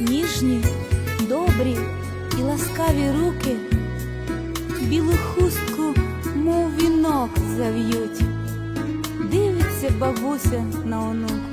Ніжні, добрі і ласкаві руки білу хустку, мов вінок зав'ють. Дивиться бабуся на онука.